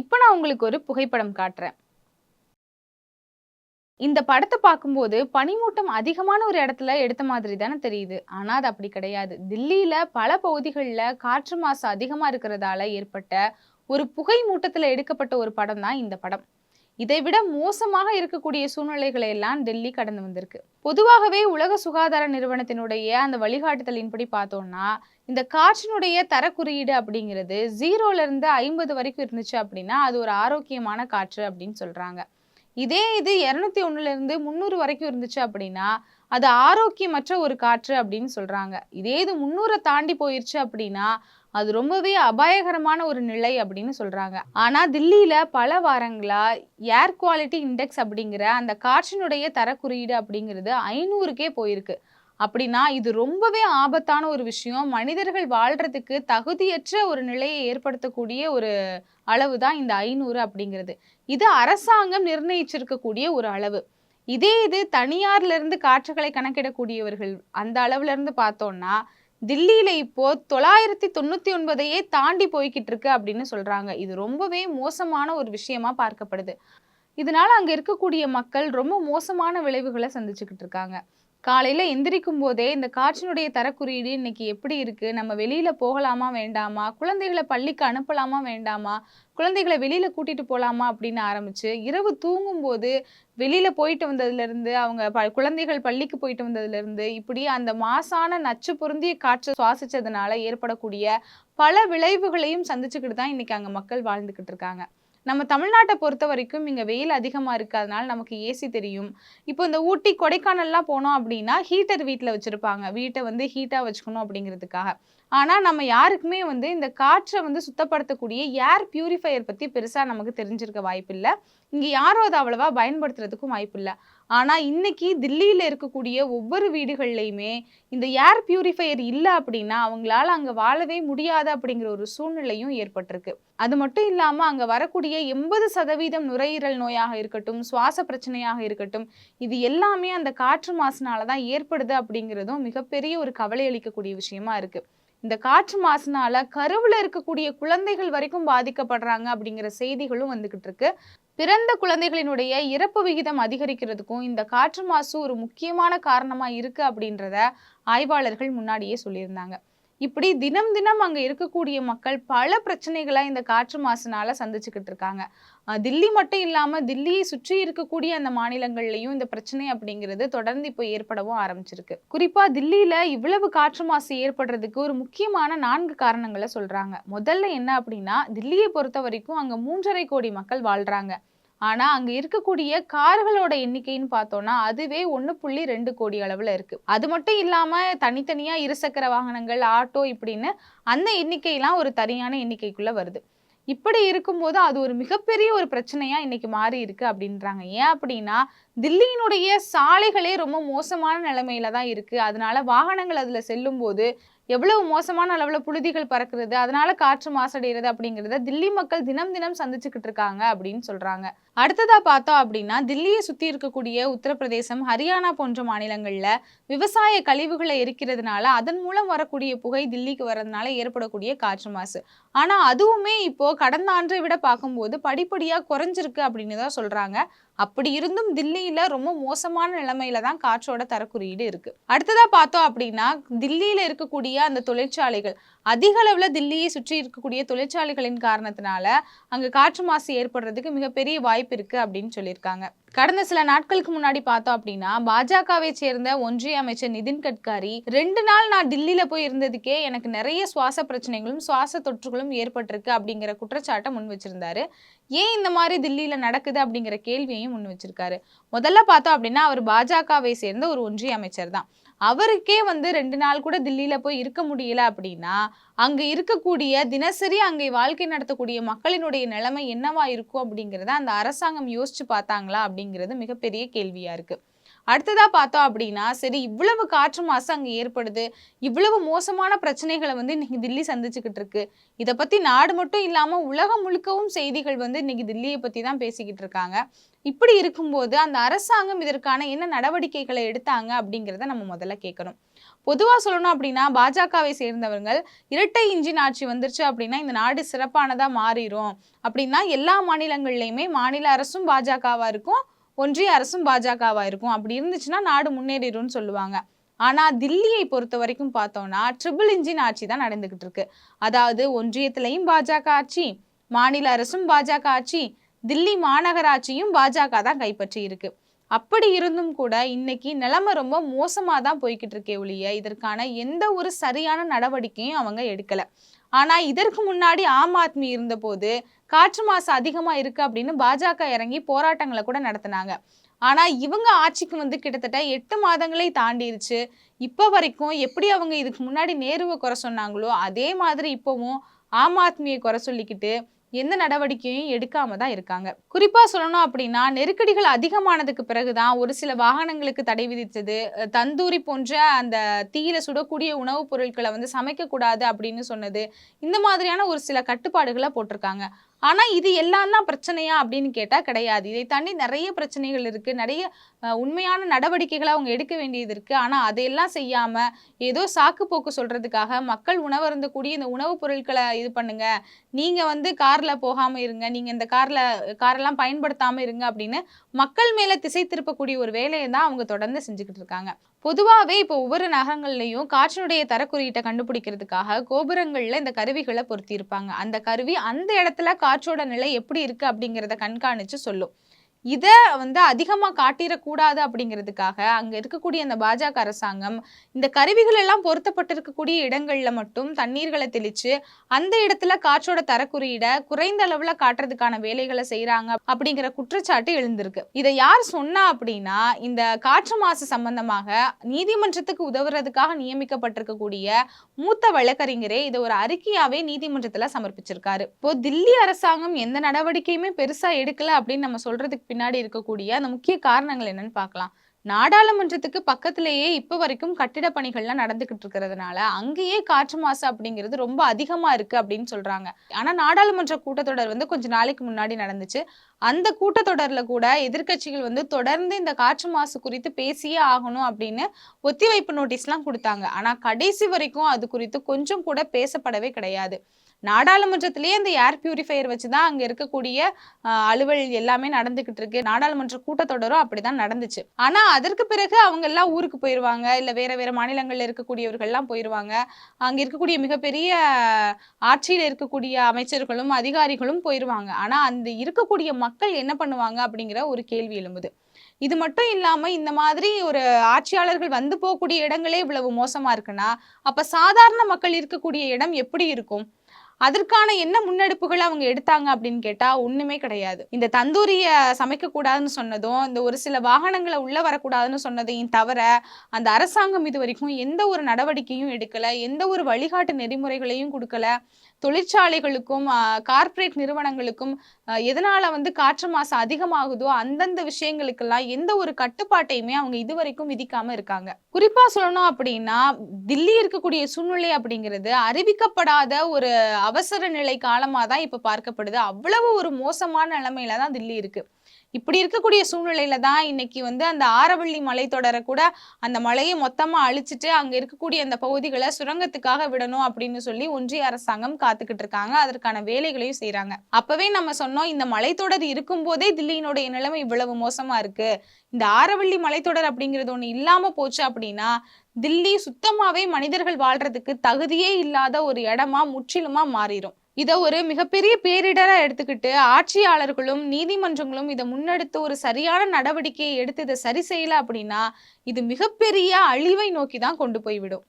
இப்போ நான் உங்களுக்கு ஒரு புகைப்படம் காட்டுறேன். இந்த படத்தை பார்க்கும்போது பனிமூட்டம் அதிகமான ஒரு இடத்துல எடுத்த மாதிரி தானே தெரியுது. ஆனால் அது அப்படி கிடையாது. தில்லியில பல பகுதிகளில் காற்று மாசு அதிகமாக இருக்கிறதால ஏற்பட்ட ஒரு புகை மூட்டத்தில் எடுக்கப்பட்ட ஒரு படம் தான் இந்த படம். இதை விட மோசமாக இருக்கக்கூடிய சூழ்நிலைகளை எல்லாம் டெல்லி கடந்து வந்திருக்கு. பொதுவாகவே உலக சுகாதார நிறுவனத்தினுடைய அந்த வழிகாட்டுதலின்படி பார்த்தோம்னா இந்த காற்றினுடைய தரக்குறியீடு அப்படிங்கிறது ஜீரோல இருந்து ஐம்பது வரைக்கும் இருந்துச்சு அப்படின்னா அது ஒரு ஆரோக்கியமான காற்று அப்படின்னு சொல்றாங்க. இதே இது இரநூத்தி ஒண்ணுல இருந்து முந்நூறு வரைக்கும் இருந்துச்சு அப்படின்னா அது ஆரோக்கியமற்ற ஒரு காற்று அப்படின்னு சொல்றாங்க. இதே இது முந்நூறை தாண்டி போயிருச்சு அப்படின்னா அது ரொம்பவே அபாயகரமான ஒரு நிலை அப்படின்னு சொல்றாங்க. ஆனா தில்லியில பல வாரங்களா ஏர் குவாலிட்டி இண்டெக்ஸ் அப்படிங்கிற அந்த காற்றினுடைய தரக்குறியீடு அப்படிங்கிறது ஐநூறுக்கே போயிருக்கு. அப்படின்னா இது ரொம்பவே ஆபத்தான ஒரு விஷயம். மனிதர்கள் வாழ்றதுக்கு தகுதியற்ற ஒரு நிலையை ஏற்படுத்தக்கூடிய ஒரு அளவு தான் இந்த ஐநூறு அப்படிங்கிறது. இது அரசாங்கம் நிர்ணயிச்சிருக்கக்கூடிய ஒரு அளவு. இதே இது தனியார்ல இருந்து காற்றுகளை கணக்கிடக்கூடியவர்கள் அந்த அளவுல இருந்து பார்த்தோம்னா தில்லியில இப்போ தொள்ளாயிரத்தி தொண்ணூத்தி ஒன்பதையே தாண்டி போய்கிட்டு இருக்கு அப்படின்னு சொல்றாங்க. இது ரொம்பவே மோசமான ஒரு விஷயமா பார்க்கப்படுது. இதனால அங்க இருக்கக்கூடிய மக்கள் ரொம்ப மோசமான விளைவுகளை சந்திச்சுக்கிட்டு இருக்காங்க. காலையில் எந்திரிக்கும் போதே இந்த காற்றினுடைய தரக்குறியீடு இன்னைக்கு எப்படி இருக்கு? நம்ம வெளியில போகலாமா வேண்டாமா? குழந்தைகளை பள்ளிக்கு அனுப்பலாமா வேண்டாமா? குழந்தைகளை வெளியில கூட்டிட்டு போகலாமா அப்படின்னு ஆரம்பிச்சு இரவு தூங்கும் போது வெளியில போயிட்டு வந்ததுலேருந்து அவங்க ப- குழந்தைகள் பள்ளிக்கு போயிட்டு வந்ததுலேருந்து இப்படி அந்த மாசான நச்சு பொருந்திய காற்று சுவாசிச்சதுனால ஏற்படக்கூடிய பல விளைவுகளையும் சந்திச்சுக்கிட்டு தான் இன்னைக்கு அங்கே மக்கள் வாழ்ந்துக்கிட்டு இருக்காங்க. நம்ம தமிழ்நாட்டை பொறுத்த வரைக்கும் இங்கே வெயில் அதிகமாக இருக்கிறதுனால நமக்கு ஏசி தெரியும். இப்போ இந்த ஊட்டி கொடைக்கானல்லாம் போனோம் அப்படின்னா ஹீட்டர் வீட்டில் வச்சுருப்பாங்க. வீட்டை வந்து ஹீட்டாக வச்சுக்கணும் அப்படிங்கிறதுக்காக. ஆனால் நம்ம யாருக்குமே வந்து இந்த காற்றை வந்து சுத்தப்படுத்தக்கூடிய ஏர் பியூரிஃபையர் பற்றி பெருசாக நமக்கு தெரிஞ்சிருக்க வாய்ப்பில்லை. இங்கே யாரும் அதை அவ்வளவா பயன்படுத்துறதுக்கும் வாய்ப்பில்லை. ஆனால் இன்னைக்கு தில்லியில் இருக்கக்கூடிய ஒவ்வொரு வீடுகள்லையுமே இந்த ஏர் பியூரிஃபையர் இல்லை அப்படின்னா அவங்களால அங்கே வாழவே முடியாது அப்படிங்கிற ஒரு சூழ்நிலையும் ஏற்பட்டிருக்கு. அது மட்டும் இல்லாமல் அங்கே வரக்கூடிய எண்பது சதவீதம் நுரையீரல் நோயாக இருக்கட்டும் சுவாச பிரச்சனையாக இருக்கட்டும் இது எல்லாமே அந்த காற்று மாசுனால தான் ஏற்படுது அப்படிங்கிறதும் மிகப்பெரிய ஒரு கவலை அளிக்கக்கூடிய விஷயமா இருக்கு. இந்த காற்று மாசுனால கருவில் இருக்கக்கூடிய குழந்தைகள் வரைக்கும் பாதிக்கப்படுறாங்க அப்படிங்கிற செய்திகளும் வந்துகிட்டு இருக்கு. பிறந்த குழந்தைகளினுடைய இறப்பு விகிதம் அதிகரிக்கிறதுக்கும் இந்த காற்று மாசு ஒரு முக்கியமான காரணமா இருக்கு அப்படின்றத ஆய்வாளர்கள் முன்னாடியே சொல்லியிருந்தாங்க. இப்படி தினம் தினம் அங்கே இருக்கக்கூடிய மக்கள் பல பிரச்சனைகளை இந்த காற்று மாசுனால சந்திச்சுக்கிட்டு இருக்காங்க. தில்லி மட்டும் இல்லாமல் தில்லியை சுற்றி இருக்கக்கூடிய அந்த மாநிலங்கள்லையும் இந்த பிரச்சனை அப்படிங்கிறது தொடர்ந்து இப்போ ஏற்படவும் ஆரம்பிச்சிருக்கு. குறிப்பாக தில்லியில் இவ்வளவு காற்று மாசு ஏற்படுறதுக்கு ஒரு முக்கியமான நான்கு காரணங்களை சொல்கிறாங்க முதல்ல என்ன அப்படின்னா தில்லியை பொறுத்த வரைக்கும் அங்கே மூன்றரை கோடி மக்கள் வாழ்கிறாங்க ஆனா அங்க இருக்கக்கூடிய கார்களோட எண்ணிக்கைன்னு பார்த்தோம்னா அதுவே ஒன்று புள்ளி ரெண்டு கோடி அளவுல இருக்கு. அது மட்டும் இல்லாம தனித்தனியா இருசக்கர வாகனங்கள் ஆட்டோ இப்படின்னு அந்த எண்ணிக்கையெல்லாம் ஒரு தனியான எண்ணிக்கைக்குள்ள வருது. இப்படி இருக்கும்போது அது ஒரு மிகப்பெரிய ஒரு பிரச்சனையா இன்னைக்கு மாறி இருக்கு அப்படின்றாங்க. ஏன் அப்படின்னா தில்லியினுடைய சாலைகளே ரொம்ப மோசமான நிலைமையில தான் இருக்கு. அதனால வாகனங்கள் அதுல செல்லும் போது எவ்வளவு மோசமான அளவுல புழுதிகள் பறக்குறது அதனால காற்று மாசடைகிறது அப்படிங்கிறத தில்லி மக்கள் தினம் தினம் சந்திச்சுக்கிட்டு இருக்காங்க அப்படின்னு சொல்றாங்க. அடுத்ததா பார்த்தோம் அப்படின்னா தில்லியை சுத்தி இருக்கக்கூடிய உத்தரப்பிரதேசம் ஹரியானா போன்ற மாநிலங்கள்ல விவசாய கழிவுகளை எரிக்கிறதுனால அதன் மூலம் வரக்கூடிய புகை தில்லிக்கு வர்றதுனால ஏற்படக்கூடிய காற்று மாசு. ஆனா அதுவுமே இப்போ கடந்த ஆண்டை விட பார்க்கும்போது படிப்படியா குறைஞ்சிருக்கு அப்படின்னு தான் சொல்றாங்க. அப்படி இருந்தும் தில்லியில ரொம்ப மோசமான நிலைமையில தான் காற்றோட தரக்குறியீடு இருக்கு. அடுத்ததா பார்த்தோம் அப்படின்னா தில்லியில இருக்கக்கூடிய அந்த தொழிற்சாலைகள் அதிக அளவில் தில்லியை சுற்றி இருக்கக்கூடிய தொழிற்சாலைகளின் காரணத்தினால அங்கே காற்று மாசு ஏற்படுறதுக்கு மிகப்பெரிய வாய்ப்பு இருக்குது அப்படின்னு சொல்லியிருக்காங்க. கடந்த சில நாட்களுக்கு முன்னாடி பார்த்தோம் அப்படின்னா பாஜகவை சேர்ந்த ஒன்றிய அமைச்சர் நிதின் கட்காரி ரெண்டு நாள் நான் டில்லியில போய் இருந்ததுக்கே எனக்கு நிறைய சுவாச பிரச்சனைகளும் சுவாச தொற்றுகளும் ஏற்பட்டிருக்கு அப்படிங்கிற குற்றச்சாட்டை முன் வச்சிருந்தாரு. ஏன் இந்த மாதிரி தில்லியில நடக்குது அப்படிங்கிற கேள்வியையும் முன் வச்சிருக்காரு. முதல்ல பார்த்தோம் அப்படின்னா அவர் பாஜகவை சேர்ந்த ஒரு ஒன்றிய அமைச்சர் தான். அவருக்கே வந்து ரெண்டு நாள் கூட தில்லியில போய் இருக்க முடியல அப்படின்னா அங்க இருக்கக்கூடிய தினசரி அங்கே வாழ்க்கை நடத்தக்கூடிய மக்களினுடைய நிலைமை என்னவா இருக்கும் அப்படிங்கிறத அந்த அரசாங்கம் யோசிச்சு பார்த்தாங்களா அப்படிங்கிறது மிகப்பெரிய கேள்வியா இருக்கு. அடுத்ததா பார்த்தோம் அப்படின்னா சரி இவ்வளவு காற்று மாசு அங்கே ஏற்படுது. இவ்வளவு மோசமான பிரச்சனைகளை வந்து இன்னைக்கு தில்லி சந்திச்சுக்கிட்டு இருக்கு. இதை பத்தி நாடு மட்டும் இல்லாம உலகம் முழுக்கவும் செய்திகள் வந்து இன்னைக்கு தில்லியை பத்தி தான் பேசிக்கிட்டு இருக்காங்க. இப்படி இருக்கும்போது அந்த அரசாங்கம் இதற்கான என்ன நடவடிக்கைகளை எடுத்தாங்க அப்படிங்கிறத நம்ம முதல்ல கேட்கணும் பொதுவாக சொல்லணும் அப்படின்னா பாஜகவை சேர்ந்தவர்கள் இரட்டை இன்ஜின் ஆட்சி வந்துருச்சு அப்படின்னா இந்த நாடு சிறப்பானதாக மாறிடும் அப்படின்னா எல்லா மாநிலங்கள்லையுமே மாநில அரசும் பாஜகவாக இருக்கும். ஒன்றிய அரசும் பாஜகவா இருக்கும். அப்படி இருந்துச்சுன்னா நாடு முன்னேறிடும்னு சொல்லுவாங்க. ஆனா தில்லியை பொறுத்த வரைக்கும் பார்த்தோம்னா ட்ரிபிள் இன்ஜின் ஆட்சி தான் நடந்துகிட்டு இருக்கு. அதாவது ஒன்றியத்திலையும் பாஜக ஆட்சி மாநில அரசும் பாஜக ஆட்சி தில்லி மாநகராட்சியும் பாஜக தான் கைப்பற்றி இருக்கு. அப்படி இருந்தும் கூட இன்னைக்கு நிலைமை ரொம்ப மோசமாக தான் போய்கிட்டு இருக்கே ஒழிய இதற்கான எந்த ஒரு சரியான நடவடிக்கையும் அவங்க எடுக்கல. ஆனால் இதற்கு முன்னாடி ஆம் ஆத்மி இருந்தபோது காற்று மாசு அதிகமாக இருக்குது அப்படின்னு பாஜக இறங்கி போராட்டங்களை கூட நடத்தினாங்க. ஆனால் இவங்க ஆட்சிக்கு வந்து கிட்டத்தட்ட எட்டு மாதங்களே தாண்டிருச்சு. இப்போ வரைக்கும் எப்படி அவங்க இதுக்கு முன்னாடி நேருவை குறை சொன்னாங்களோ அதே மாதிரி இப்போவும் ஆம் ஆத்மியை குறை சொல்லிக்கிட்டு எந்த நடவடிக்கையும் எடுக்காம தான் இருக்காங்க. குறிப்பா சொல்லணும் அப்படின்னா நெருக்கடிகள் அதிகமானதுக்கு பிறகுதான் ஒரு சில வாகனங்களுக்கு தடை விதித்தது. தந்தூரி போன்ற அந்த தீயில சுடக்கூடிய உணவுப் பொருட்களை வந்து சமைக்க கூடாது அப்படின்னு சொன்னது. இந்த மாதிரியான ஒரு சில கட்டுப்பாடுகளை போட்டிருக்காங்க. ஆனா இது எல்லாம் தான் பிரச்சனையா அப்படின்னு கேட்டா கிடையாது. இதை தாண்டி நிறைய பிரச்சனைகள் இருக்கு. நிறைய உண்மையான நடவடிக்கைகளை அவங்க எடுக்க வேண்டியது இருக்கு. ஆனா அதையெல்லாம் செய்யாம ஏதோ சாக்கு போக்கு சொல்றதுக்காக மக்கள் உணவருந்தக்கூடிய இந்த உணவுப் பொருட்களை இது பண்ணுங்க. நீங்க வந்து கார்ல போகாம இருங்க. நீங்க இந்த கார்ல காரெல்லாம் பயன்படுத்தாம இருங்க அப்படின்னு மக்கள் மேல திசை திருப்பக்கூடிய ஒரு வேலையை தான் அவங்க தொடர்ந்து செஞ்சுக்கிட்டு இருக்காங்க. பொதுவாகவே இப்போ ஒவ்வொரு நகரங்கள்லையும் காற்றினுடைய தரக்குறியீட்டை கண்டுபிடிக்கிறதுக்காக கோபுரங்களில் இந்த கருவிகளை பொருத்தியிருப்பாங்க. அந்த கருவி அந்த இடத்துல காற்றோட நிலை எப்படி இருக்குது அப்படிங்கிறத கண்காணித்து சொல்லும். இதை வந்து அதிகமாக காட்டிடக்கூடாது அப்படிங்கிறதுக்காக அங்கே இருக்கக்கூடிய அந்த பாஜக அரசாங்கம் இந்த கருவிகள் எல்லாம் பொருத்தப்பட்டிருக்கக்கூடிய இடங்கள்ல மட்டும் தண்ணீர்களை தெளித்து அந்த இடத்துல காற்றோட தரக்குறியிட குறைந்த அளவில் காட்டுறதுக்கான வேலைகளை செய்யறாங்க அப்படிங்கிற குற்றச்சாட்டு எழுந்திருக்கு. இதை யார் சொன்னா அப்படின்னா இந்த காற்று மாசு சம்பந்தமாக நீதிமன்றத்துக்கு உதவுறதுக்காக நியமிக்கப்பட்டிருக்கக்கூடிய மூத்த வழக்கறிஞரே இதை ஒரு அறிக்கையாவே நீதிமன்றத்தில் சமர்ப்பிச்சிருக்காரு. இப்போ தில்லி அரசாங்கம் எந்த நடவடிக்கையுமே பெருசா எடுக்கல அப்படின்னு நம்ம சொல்றதுக்கு பின்னாடி இருக்கக்கூடிய அந்த முக்கிய காரணங்கள் என்னன்னு பார்க்கலாம். நாடாளுமன்றத்துக்கு பக்கத்திலேயே இப்ப வரைக்கும் கட்டிட பணிகள்லாம் நடந்துகிட்டு இருக்கிறதுனால அங்கேயே காற்று மாசு அப்படிங்கிறது ரொம்ப அதிகமா இருக்கு அப்படின்னு சொல்றாங்க. ஆனா நாடாளுமன்ற கூட்டத்தொடர் வந்து கொஞ்ச நாளைக்கு முன்னாடி நடந்துச்சு. அந்த கூட்டத்தொடர்ல கூட எதிர்கட்சிகள் வந்து தொடர்ந்து இந்த காற்று மாசு குறித்து பேசியே ஆகணும் அப்படின்னு ஒத்திவைப்பு நோட்டீஸ்லாம் கொடுத்தாங்க. ஆனா கடைசி வரைக்கும் அது குறித்து கொஞ்சம் கூட பேசப்படவே கிடையாது. நாடாளுமன்றத்திலேயே அந்த ஏர் பியூரிஃபையர் வச்சு தான் அங்கே இருக்கக்கூடிய அலுவல் எல்லாமே நடந்துகிட்டு இருக்கு. நாடாளுமன்ற கூட்டத்தொடரும் அப்படிதான் நடந்துச்சு. ஆனால் அதற்கு பிறகு அவங்க எல்லாம் ஊருக்கு போயிடுவாங்க இல்லை வேற வேற மாநிலங்களில் இருக்கக்கூடியவர்கள்லாம் போயிடுவாங்க அங்கே இருக்கக்கூடிய மிகப்பெரிய ஆட்சியில் இருக்கக்கூடிய அமைச்சர்களும் அதிகாரிகளும் போயிடுவாங்க ஆனால் அந்த இருக்கக்கூடிய மக்கள் என்ன பண்ணுவாங்க அப்படிங்கிற ஒரு கேள்வி எழும்புது. இது மட்டும் இல்லாம இந்த மாதிரி ஒரு ஆட்சியாளர்கள் வந்து போகக்கூடிய இடங்களே இவ்வளவு மோசமா இருக்குன்னா அப்ப சாதாரண மக்கள் இருக்கக்கூடிய இடம் எப்படி இருக்கும்? அதற்கான என்ன முன்னெடுப்புகள் அவங்க எடுத்தாங்க அப்படின்னு கேட்டா ஒண்ணுமே கிடையாது. இந்த தந்தூரிய சமைக்க கூடாதுன்னு சொன்னதும் இந்த ஒரு சில வாகனங்களை உள்ள வரக்கூடாதுன்னு சொன்னதையும் தவிர அந்த அரசாங்கம் இது வரைக்கும் எந்த ஒரு நடவடிக்கையும் எடுக்கல எந்த ஒரு வழிகாட்டு நெறிமுறைகளையும் கொடுக்கல. தொழிற்சாலைகளுக்கும் கார்ப்பரேட் நிறுவனங்களுக்கும் எதனால வந்து காற்று மாசு அதிகமாகுதோ அந்தந்த விஷயங்களுக்கெல்லாம் எந்த ஒரு கட்டுப்பாட்டையுமே அவங்க இது வரைக்கும் விதிக்காம இருக்காங்க. குறிப்பா சொல்லணும் அப்படின்னா தில்லி இருக்கக்கூடிய சூழ்நிலை அப்படிங்கிறது அறிவிக்கப்படாத ஒரு அவசர நிலை காலமாக தான் இப்போ பார்க்கப்படுது. அவ்வளவு ஒரு மோசமான நிலைமையில தான் தில்லி இருக்கு. இப்படி இருக்கக்கூடிய சூழ்நிலையில தான் இன்னைக்கு வந்து அந்த ஆரவள்ளி மலை கூட அந்த மலையை மொத்தமா அழிச்சிட்டு அங்க இருக்கக்கூடிய அந்த பகுதிகளை சுரங்கத்துக்காக விடணும் அப்படின்னு சொல்லி ஒன்றிய அரசாங்கம் காத்துக்கிட்டு இருக்காங்க. அதற்கான வேலைகளையும் செய்யறாங்க அப்பவே நம்ம சொன்னோம் இந்த மலைத்தொடர் இருக்கும் போதே தில்லியினுடைய நிலைமை இவ்வளவு மோசமா இருக்கு. இந்த ஆரவள்ளி மலைத்தொடர் அப்படிங்கிறது ஒண்ணு இல்லாம போச்சு அப்படின்னா தில்லி சுத்தமாவே மனிதர்கள் வாழ்றதுக்கு தகுதியே இல்லாத ஒரு இடமா முற்றிலுமா மாறிடும் இதை ஒரு மிகப்பெரிய பேரிடராக எடுத்துக்கிட்டு ஆட்சியாளர்களும் நீதிமன்றங்களும் இதை முன்னெடுத்து ஒரு சரியான நடவடிக்கையை எடுத்து இதை சரி செய்யலை அப்படின்னா இது மிகப்பெரிய அழிவை நோக்கி தான் கொண்டு போய்விடும்.